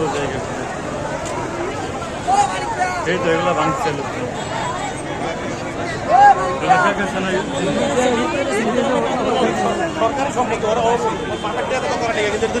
সুন্দর জায়গা এই তো এগুলো ভাঙছে লোক। সরকারি সম্মতি ওরা পাঠাক দিয়ে তো